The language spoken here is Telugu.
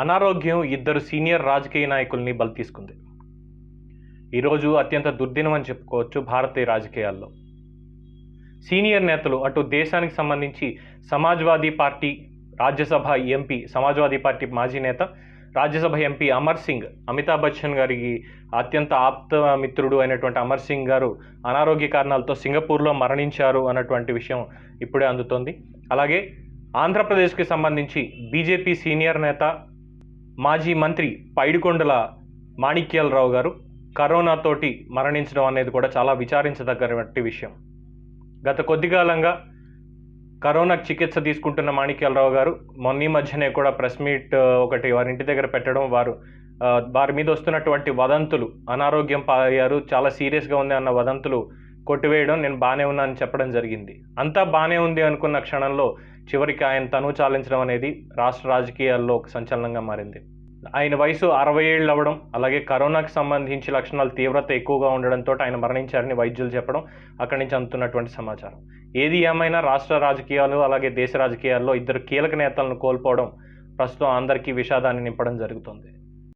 అనారోగ్యం ఇద్దరు సీనియర్ రాజకీయ నాయకుల్ని బలి తీసుకుంది. ఈరోజు అత్యంత దుర్దినం అని చెప్పుకోవచ్చు భారతీయ రాజకీయాల్లో. సీనియర్ నేతలు అటు దేశానికి సంబంధించి Samajwadi party Rajya Sabha MP Samajwadi party మాజీ నేత రాజ్యసభ ఎంపీ అమర్ సింగ్ అమితాబ్ బచ్చన్ గారికి అత్యంత ఆప్త మిత్రుడు అయినటువంటి అమర్ సింగ్ గారు అనారోగ్య కారణాలతో సింగపూర్లో మరణించారు అన్నటువంటి విషయం ఇప్పుడే అందుతోంది. అలాగే ఆంధ్రప్రదేశ్కి సంబంధించి బీజేపీ సీనియర్ నేత మాజీ మంత్రి పైడికొండల మాణిక్యాలరావు గారు కరోనాతోటి మరణించడం అనేది కూడా చాలా విచారించదగ్గటువంటి విషయం. గత కొద్ది కాలంగా కరోనాకు చికిత్స తీసుకుంటున్న మాణిక్యాలరావు గారు మొన్న మధ్యనే కూడా ప్రెస్ మీట్ ఒకటి వారి ఇంటి దగ్గర పెట్టడం వారు వారి మీద వస్తున్నటువంటి వదంతులు అనారోగ్యం పాలయ్యారు చాలా సీరియస్గా ఉంది అన్న వదంతులు కొట్టివేయడం నేను బాగానే ఉన్నానని చెప్పడం జరిగింది. అంతా బాగానే ఉంది అనుకున్న క్షణంలో చివరికి ఆయన తను చాలించడం అనేది రాష్ట్ర రాజకీయాల్లో ఒక సంచలనంగా మారింది. ఆయన వయసు అరవై ఏళ్ళు అవ్వడం అలాగే కరోనాకి సంబంధించి లక్షణాలు తీవ్రత ఎక్కువగా ఉండడంతో ఆయన మరణించారని వైద్యులు చెప్పడం అక్కడి నుంచి అందుతున్నటువంటి సమాచారం. ఏది ఏమైనా రాష్ట్ర రాజకీయాలు అలాగే దేశ రాజకీయాల్లో ఇద్దరు కీలక నేతలను కోల్పోవడం ప్రస్తుతం అందరికీ విషాదాన్ని నింపడం జరుగుతుంది.